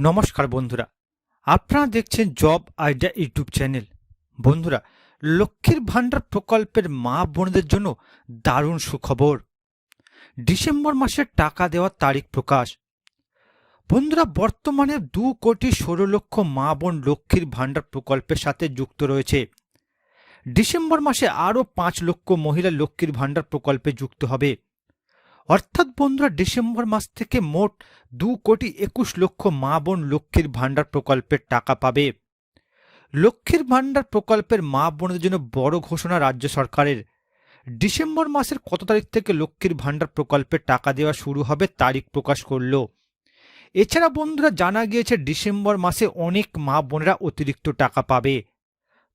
নমস্কার বন্ধুরা। আপনারা দেখছেন জব আইডিয়া ইউটিউব চ্যানেল। বন্ধুরা, লক্ষ্মীর ভাণ্ডার প্রকল্পের মা বোনদের জন্য দারুণ সুখবর। ডিসেম্বর মাসের টাকা দেওয়ার তারিখ প্রকাশ। বন্ধুরা, বর্তমানে দু কোটি ষোলো লক্ষ মা বোন লক্ষ্মীর ভাণ্ডার প্রকল্পের সাথে যুক্ত রয়েছে। ডিসেম্বর মাসে আরও পাঁচ লক্ষ মহিলা লক্ষ্মীর ভাণ্ডার প্রকল্পে যুক্ত হবে। অর্থাৎ বন্ধুরা, ডিসেম্বর মাস থেকে মোট দু কোটি একুশ লক্ষ মা বোন লক্ষ্মীর ভাণ্ডার প্রকল্পের টাকা পাবে। লক্ষ্মীর ভাণ্ডার প্রকল্পের মা বোনদের জন্য বড় ঘোষণা রাজ্য সরকারের। ডিসেম্বর মাসের কত তারিখ থেকে লক্ষ্মীর ভাণ্ডার প্রকল্পের টাকা দেওয়া শুরু হবে তারিখ প্রকাশ করল। এছাড়া বন্ধুরা, জানা গিয়েছে ডিসেম্বর মাসে অনেক মা বোনেরা অতিরিক্ত টাকা পাবে।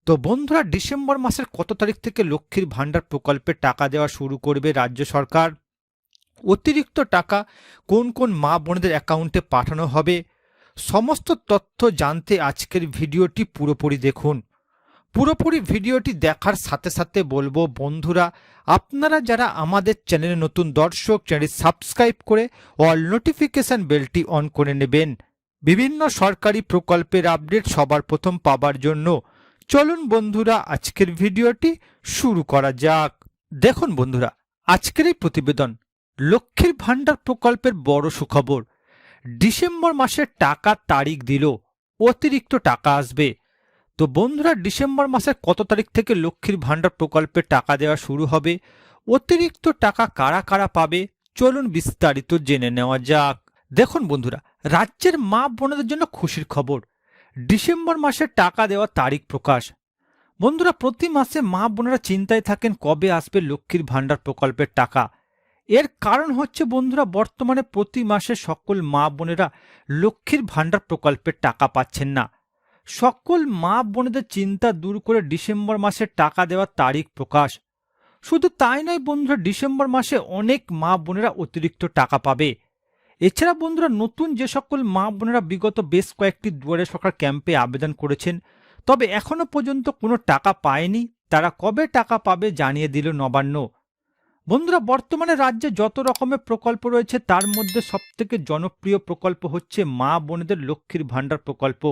তো বন্ধুরা, ডিসেম্বর মাসের কত তারিখ থেকে লক্ষ্মীর ভাণ্ডার প্রকল্পে টাকা দেওয়া শুরু করবে রাজ্য সরকার? অতিরিক্ত টাকা কোন কোন মা বোনদের অ্যাকাউন্টে পাঠানো হবে? সমস্ত তথ্য জানতে আজকের ভিডিওটি পুরোপুরি দেখুন। পুরোপুরি ভিডিওটি দেখার সাথে সাথে বলব, বন্ধুরা, আপনারা যারা আমাদের চ্যানেলে নতুন দর্শক চ্যানেল সাবস্ক্রাইব করে অল নোটিফিকেশন বেলটি অন করে নেবেন। বিভিন্ন সরকারি প্রকল্পের আপডেট সবার প্রথম পাবার জন্য। চলুন বন্ধুরা, আজকের ভিডিওটি শুরু করা যাক। দেখুন বন্ধুরা, আজকের এই প্রতিবেদন লক্ষ্মীর ভাণ্ডার প্রকল্পের বড় সুখবর। ডিসেম্বর মাসের টাকা তারিখ দিল, অতিরিক্ত টাকা আসবে। তো বন্ধুরা, ডিসেম্বর মাসের কত তারিখ থেকে লক্ষ্মীর ভাণ্ডার প্রকল্পে টাকা দেওয়া শুরু হবে? অতিরিক্ত টাকা কারা কারা পাবে? চলুন বিস্তারিত জেনে নেওয়া যাক। দেখুন বন্ধুরা, রাজ্যের মা বোনদের জন্য খুশির খবর। ডিসেম্বর মাসের টাকা দেওয়ার তারিখ প্রকাশ। বন্ধুরা, প্রতি মাসে মা বোনেরা চিন্তায় থাকেন কবে আসবে লক্ষ্মীর ভাণ্ডার প্রকল্পের টাকা। এর কারণ হচ্ছে, বন্ধুরা, বর্তমানে প্রতি মাসে সকল মা বোনেরা লক্ষ্মীর ভাণ্ডার প্রকল্পের টাকা পাচ্ছেন না। সকল মা বোনেদের চিন্তা দূর করে ডিসেম্বর মাসে টাকা দেওয়ার তারিখ প্রকাশ। শুধু তাই নয়, বন্ধুরা, ডিসেম্বর মাসে অনেক মা বোনেরা অতিরিক্ত টাকা পাবে। এছাড়া, বন্ধুরা, নতুন যে সকল মা বোনেরা বিগত বেশ কয়েকটি দুয়ারে সরকার ক্যাম্পে আবেদন করেছেন, তবে এখনও পর্যন্ত কোনো টাকা পায়নি। তারা কবে টাকা পাবে জানিয়ে দিল নবান্ন। বন্ধুরা, বর্তমানে রাজ্যে যত রকমের প্রকল্প রয়েছে, তার মধ্যে সবথেকে জনপ্রিয় প্রকল্প হচ্ছে মা বোনেদের লক্ষ্মীর ভাণ্ডার প্রকল্প।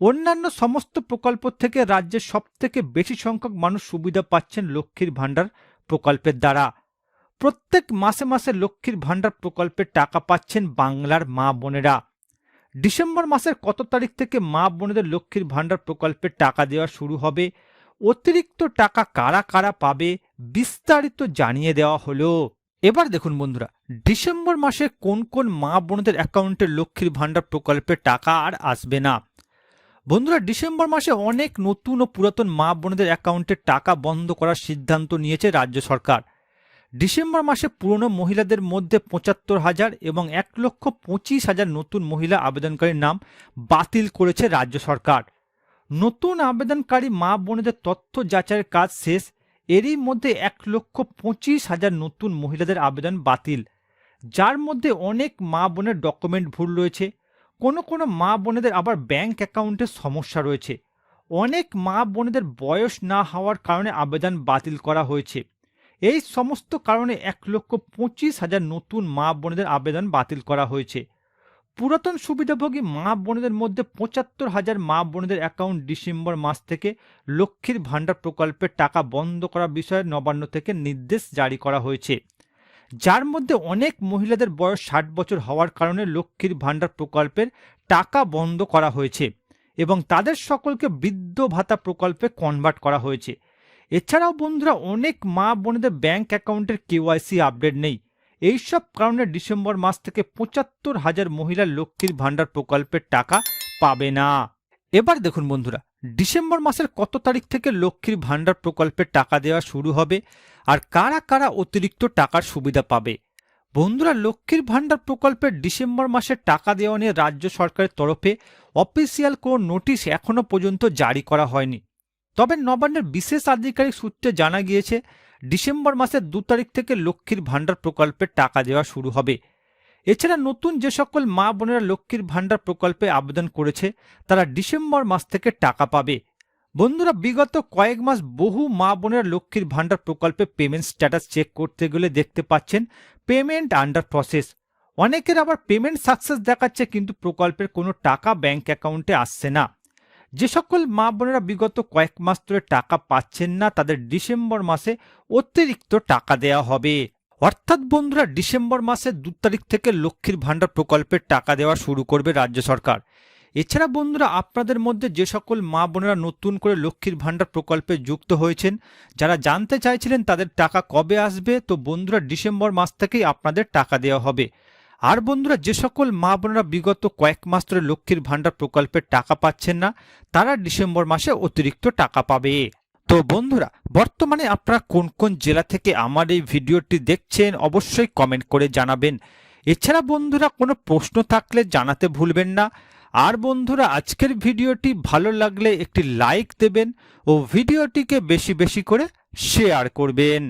অন্যান্য সমস্ত প্রকল্প থেকে রাজ্যের সবথেকে বেশি সংখ্যক মানুষ সুবিধা পাচ্ছেন লক্ষ্মীর ভাণ্ডার প্রকল্পের দ্বারা। প্রত্যেক মাসে মাসে লক্ষ্মীর ভাণ্ডার প্রকল্পের টাকা পাচ্ছেন বাংলার মা বোনেরা। ডিসেম্বর মাসের কত তারিখ থেকে মা বোনেদের লক্ষ্মীর ভাণ্ডার প্রকল্পের টাকা দেওয়া শুরু হবে? অতিরিক্ত টাকা কারা কারা পাবে বিস্তারিত জানিয়ে দেওয়া হলো। এবার দেখুন বন্ধুরা, ডিসেম্বর মাসে কোন কোন মা বোনদের অ্যাকাউন্টে লক্ষ্মীর ভাণ্ডার প্রকল্পে টাকা আর আসবে না? বন্ধুরা, ডিসেম্বর মাসে অনেক নতুন ও পুরাতন মা বোনদের অ্যাকাউন্টে টাকা বন্ধ করার সিদ্ধান্ত নিয়েছে রাজ্য সরকার। ডিসেম্বর মাসে পুরনো মহিলাদের মধ্যে পঁচাত্তর হাজার এবং এক লক্ষ পঁচিশ হাজার নতুন মহিলা আবেদনকারীর নাম বাতিল করেছে রাজ্য সরকার। নতুন আবেদনকারী মা বোনেদের তথ্য যাচাইয়ের কাজ শেষ। এরই মধ্যে এক লক্ষ পঁচিশ হাজার নতুন মহিলাদের আবেদন বাতিল। যার মধ্যে অনেক মা বোনের ডকুমেন্ট ভুল রয়েছে। কোনো কোনো মা বোনেদের আবার ব্যাংক অ্যাকাউন্টে সমস্যা রয়েছে। অনেক মা বোনেদের বয়স না হওয়ার কারণে আবেদন বাতিল করা হয়েছে। এই সমস্ত কারণে এক লক্ষ পঁচিশ হাজার নতুন মা বোনেদের আবেদন বাতিল করা হয়েছে। পুরাতন সুবিধাভোগী মা বোনেদের মধ্যে পঁচাত্তর হাজার মা বোনেদের অ্যাকাউন্ট ডিসেম্বর মাস থেকে লক্ষ্মীর ভাণ্ডার প্রকল্পের টাকা বন্ধ করার বিষয়ে নবান্ন থেকে নির্দেশ জারি করা হয়েছে। যার মধ্যে অনেক মহিলাদের বয়স ষাট বছর হওয়ার কারণে লক্ষ্মীর ভাণ্ডার প্রকল্পের টাকা বন্ধ করা হয়েছে এবং তাদের সকলকে বৃদ্ধ ভাতা প্রকল্পে কনভার্ট করা হয়েছে। এছাড়াও বন্ধুরা, অনেক মা বোনেদের ব্যাংক অ্যাকাউন্টের কেওয়াইসি আপডেট নেই। এইসব কারণে ডিসেম্বর মাস থেকে পঁচাত্তর হাজার মহিলা লক্ষ্মীর ভাণ্ডার প্রকল্পের টাকা পাবে না। এবার দেখুন বন্ধুরা, ডিসেম্বর মাসের কত তারিখ থেকে লক্ষ্মীর ভাণ্ডার প্রকল্পের টাকা দেওয়া শুরু হবে আর কারা কারা অতিরিক্ত টাকার সুবিধা পাবে? বন্ধুরা, লক্ষ্মীর ভাণ্ডার প্রকল্পের ডিসেম্বর মাসের টাকা দেওয়া নিয়ে রাজ্য সরকারের তরফে অফিসিয়াল কোনো নোটিশ এখনও পর্যন্ত জারি করা হয়নি। তবে নবান্নের বিশেষ আধিকারিক সূত্রে জানা গিয়েছে ডিসেম্বর মাসের দু তারিখ থেকে লক্ষ্মীর ভাণ্ডার প্রকল্পে টাকা দেওয়া শুরু হবে। এছাড়া নতুন যে সকল মা বোনেরা লক্ষ্মীর ভাণ্ডার প্রকল্পে আবেদন করেছে, তারা ডিসেম্বর মাস থেকে টাকা পাবে। বন্ধুরা, বিগত কয়েক মাস বহু মা বোনেরা লক্ষ্মীর ভাণ্ডার প্রকল্পে পেমেন্ট স্ট্যাটাস চেক করতে গেলে দেখতে পাচ্ছেন পেমেন্ট আন্ডার প্রসেস অনেকের আবার পেমেন্ট সাকসেস দেখাচ্ছে, কিন্তু প্রকল্পের কোনো টাকা ব্যাংক অ্যাকাউন্টে আসছে না। যে সকল মা বোনেরা বিগত কয়েক মাস ধরে টাকা পাচ্ছেন না, তাদের ডিসেম্বর মাসে অতিরিক্ত টাকা দেওয়া হবে। অর্থাৎ বন্ধুরা, ডিসেম্বর মাসের দু তারিখ থেকে লক্ষ্মীর ভাণ্ডার প্রকল্পের টাকা দেওয়া শুরু করবে রাজ্য সরকার। এছাড়া বন্ধুরা, আপনাদের মধ্যে যে সকল মা বোনেরা নতুন করে লক্ষ্মীর ভাণ্ডার প্রকল্পে যুক্ত হয়েছেন, যারা জানতে চাইছিলেন তাদের টাকা কবে আসবে, তো বন্ধুরা, ডিসেম্বর মাস থেকেই আপনাদের টাকা দেওয়া হবে। আর বন্ধুরা, যে সকল মা বোনেরা বিগত কয়েক মাস ধরে লক্ষ্মীর ভাণ্ডার প্রকল্পের টাকা পাচ্ছেন না, তারা ডিসেম্বর মাসে অতিরিক্ত টাকা পাবে। তো বন্ধুরা, বর্তমানে আপনারা কোন কোন জেলা থেকে আমার এই ভিডিওটি দেখছেন, অবশ্যই কমেন্ট করে জানাবেন। এছাড়া বন্ধুরা, কোনো প্রশ্ন থাকলে জানাতে ভুলবেন না। আর বন্ধুরা, আজকের ভিডিওটি ভালো লাগলে একটি লাইক দেবেন ও ভিডিওটিকে বেশি বেশি করে শেয়ার করবেন।